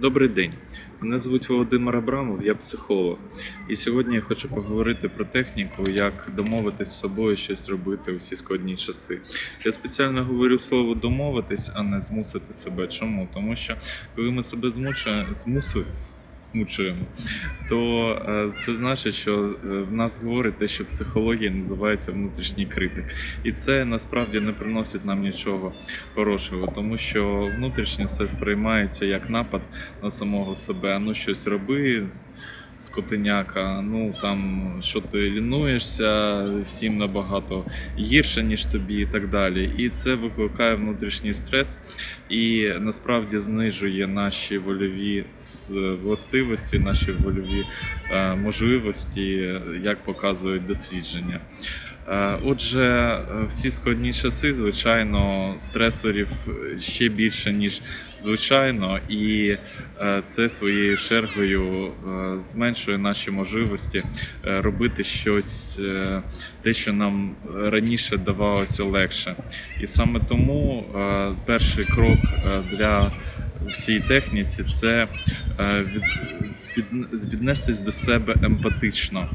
Добрий день. Мене звуть Володимир Абрамов, я психолог. І сьогодні я хочу поговорити про техніку, як домовитись з собою щось робити у всі складні часи. Я спеціально говорю слово домовитись, а не змусити себе. Чому? Тому що коли ми себе змушуємо, змусуємо. Змучуємо, то е, це значить, що е, в нас говорить те, що психологія називається внутрішній критик, і це насправді не приносить нам нічого хорошого, тому що внутрішнє це сприймається як напад на самого себе. Ну щось роби, скотиняка, ну там що ти лінуєшся, всім набагато гірше, ніж тобі, і так далі. І це викликає внутрішній стрес і насправді знижує наші вольові властивості, наші вольові е, можливості, як показують дослідження. Е, Отже, е, всі складні часи, звичайно, стресорів ще більше, ніж звичайно, і е, це своєю чергою зменшує наші можливості робити щось, те, що нам раніше давалося легше. І саме тому перший крок для всій техніці це від, віднестись до себе емпатично,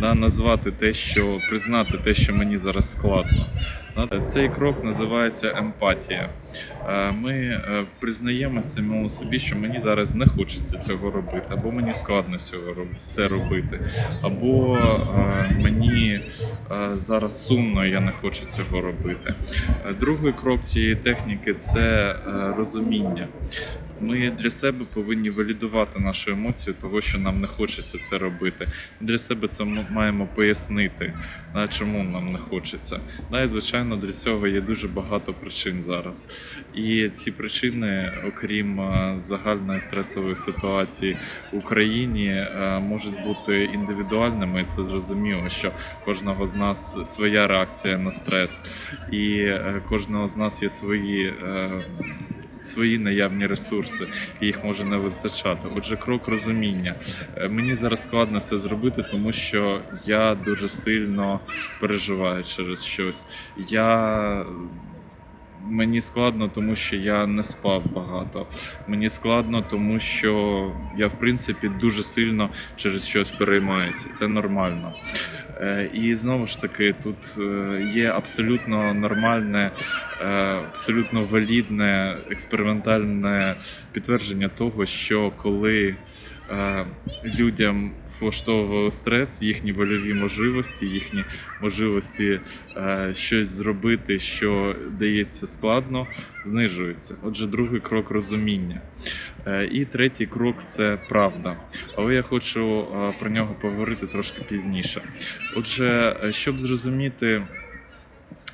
да, назвати те, що признати те, що мені зараз складно. Цей крок називається емпатія. Е, Ми е, признаємо самому собі, що мені зараз не хочеться цього робити, або мені складно це робити, або е, мені зараз сумно, я не хочу цього робити. Другий крок цієї техніки це розуміння. Ми для себе повинні валідувати нашу емоцію того, що нам не хочеться це робити. Для себе це маємо пояснити, чому нам не хочеться. Звичайно, для цього є дуже багато причин зараз. І ці причини, окрім е, загальної стресової ситуації в Україні, е, можуть бути індивідуальними. Це зрозуміло, що кожного з нас своя реакція на стрес, і е, кожного з нас є свої. Свої наявні ресурси, і їх може не вистачати. Отже, крок розуміння. Е, Мені зараз складно це зробити, тому що я дуже сильно переживаю через щось. Я Мені складно, тому що я не спав багато. Мені складно, тому що я, в принципі, дуже сильно через щось переймаюся. Це нормально. Е, І знову ж таки, тут е, є абсолютно нормальне, е, абсолютно валідне експериментальне підтвердження того, що коли людям влаштовували стрес, їхні вольові можливості, їхні можливості щось зробити, що дається складно, знижуються. Отже, другий крок розуміння. Е, І третій крок це правда. Але я хочу е, про нього поговорити трошки пізніше. Отже, е, щоб зрозуміти.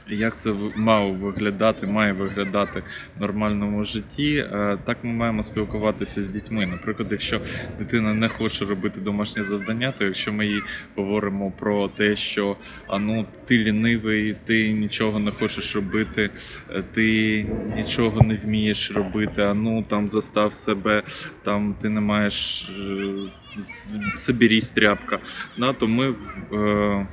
Як це в- мало виглядати, має виглядати в нормальному житті? е, Так ми маємо спілкуватися з дітьми. Наприклад, якщо дитина не хоче робити домашнє завдання, то якщо ми їй говоримо про те, що а ну ти лінивий, ти нічого не хочеш робити, е, ти нічого не вмієш робити, а ну там застав себе, там ти не маєш е, соберись тряпка. Да, то ми е,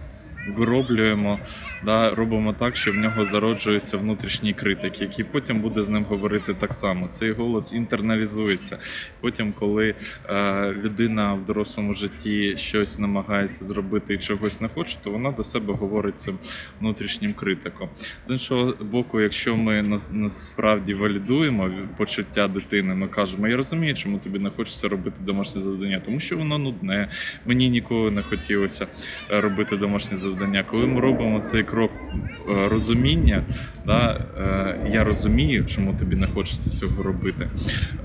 вироблюємо, да, робимо так, що в нього зароджується внутрішній критик, який потім буде з ним говорити так само. Цей голос інтерналізується. Потім, коли е, людина в дорослому житті щось намагається зробити і чогось не хоче, то вона до себе говорить цим внутрішнім критиком. З іншого боку, якщо ми насправді валідуємо почуття дитини, ми кажемо, я розумію, чому тобі не хочеться робити домашнє завдання, тому що воно нудне. Мені ніколи не хотілося е, робити домашнє завдання. Коли ми робимо цей крок е, розуміння, да, е, я розумію, чому тобі не хочеться цього робити,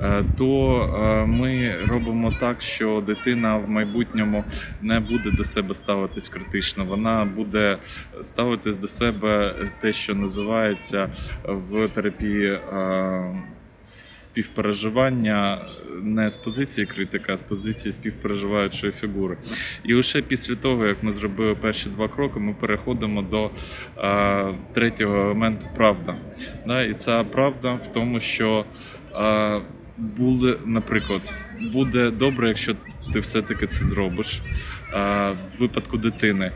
е, то ми робимо так, що дитина в майбутньому не буде до себе ставитись критично. Вона буде ставитись до себе те, що називається в терапії. Співпереживання не з позиції критика, а з позиції співпереживаючої фігури. І лише після того, як ми зробили перші два кроки, ми переходимо до е, третього елементу правда. Да? І ця правда в тому, що е, буде, наприклад, буде добре, якщо ти все-таки це зробиш. Е, в випадку дитини.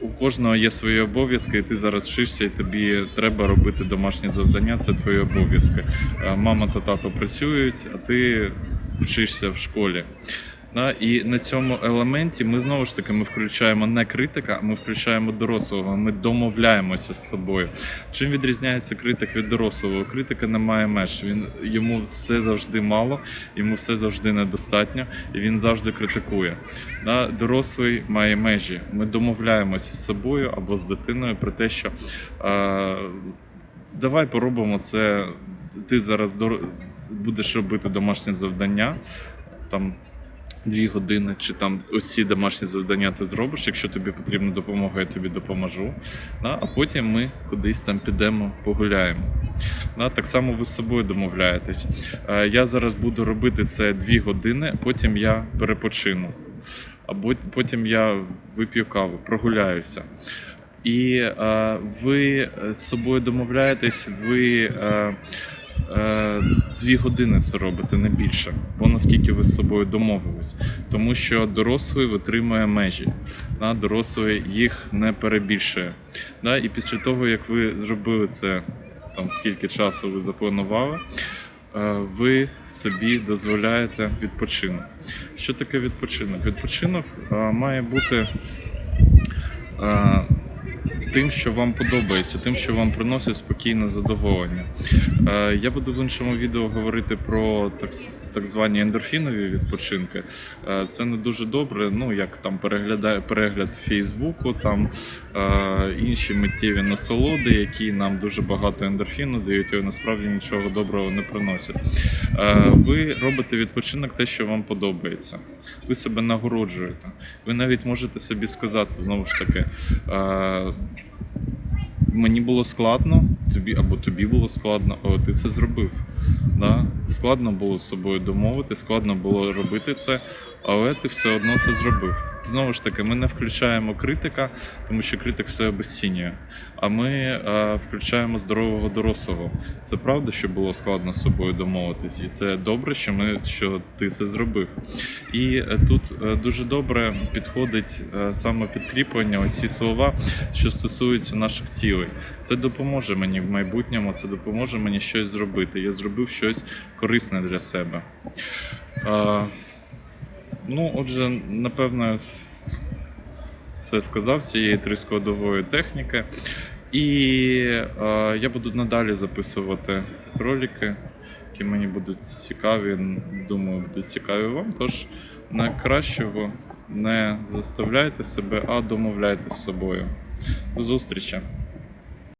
У кожного є свої обов'язки, і ти зараз вчишся, і тобі треба робити домашні завдання. Це твої обов'язки. Е, Мама та тато працюють, а ти вчишся в школі. Да, і на цьому елементі ми знову ж таки ми включаємо не критика, а ми включаємо дорослого. Ми домовляємося з собою. Чим відрізняється критик від дорослого? Критика немає меж. Він йому все завжди мало, йому все завжди недостатньо, і він завжди критикує. Да, дорослий має межі. Ми домовляємося з собою або з дитиною про те, що е, давай поробимо це. Ти зараз будеш робити домашнє завдання. Там дві години, чи там ці домашні завдання ти зробиш. Якщо тобі потрібна допомога, я тобі допоможу. Да? А потім ми кудись там підемо, погуляємо. Да? Так само ви з собою домовляєтесь. Е, Я зараз буду робити це дві години, потім я перепочину. Або потім я вип'ю каву, прогуляюся. І е, ви з собою домовляєтесь, ви е, дві години це робите, не більше. Бо наскільки ви з собою домовились. Тому що дорослий витримує межі, да? дорослий їх не перебільшує. Да? І після того, як ви зробили це, там скільки часу ви запланували, е, ви собі дозволяєте відпочинок. Що таке відпочинок? Відпочинок е, має бути е, тим, що вам подобається, тим, що вам приносить спокійне задоволення. Е, Я буду в іншому відео говорити про так, так звані ендорфінові відпочинки. Е, Це не дуже добре. Ну як там переглядає перегляд Фейсбуку, там е, інші миттєві насолоди, які нам дуже багато ендорфіну дають, і насправді нічого доброго не приносять. Ви робите відпочинок те, що вам подобається. Ви себе нагороджуєте. Ви навіть можете собі сказати знову ж таки. Мені було складно, тобі або тобі було складно, але ти це зробив. Да? Складно було з собою домовити, складно було робити це, але ти все одно це зробив. Знову ж таки, ми не включаємо критика, тому що критик все обесцінює. А ми е, включаємо здорового дорослого. Це правда, що було складно з собою домовитись, і це добре, що ми що ти це зробив. І е, тут е, дуже добре підходить е, саме підкріплення, ось ці слова, що стосуються наших цілей. Це допоможе мені в майбутньому, це допоможе мені щось зробити. Я зробив щось корисне для себе. Ну, отже, напевно, все сказав з цієї трискладової техніки. І е, я буду надалі записувати ролики, які мені будуть цікаві. Думаю, будуть цікаві вам. Тож найкращого не заставляйте себе, а домовляйте з собою. До зустрічі!